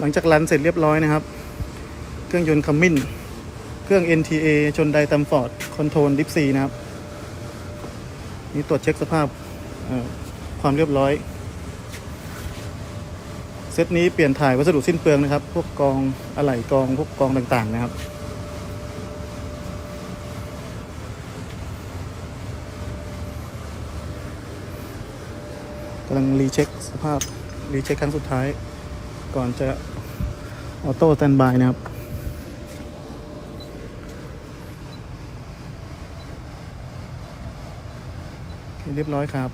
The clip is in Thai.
หลังจากรันเสร็จเรียบร้อยนะครับ เครื่องยนต์คัมมินเครื่อง NTA ชนไดตัมฟอร์ดคอนโทรลดิฟซีนะครับ นี่ตรวจเช็คสภาพความเรียบร้อย เซตนี้เปลี่ยนถ่ายวัสดุสิ้นเปลืองนะครับ พวกกองอะไหล่กองพวกกองต่างๆนะครับกำลังรีเช็คสภาพรีเช็คครั้งสุดท้าย ก่อนจะออโต้สแตนบายนะครับเรียบร้อยครับ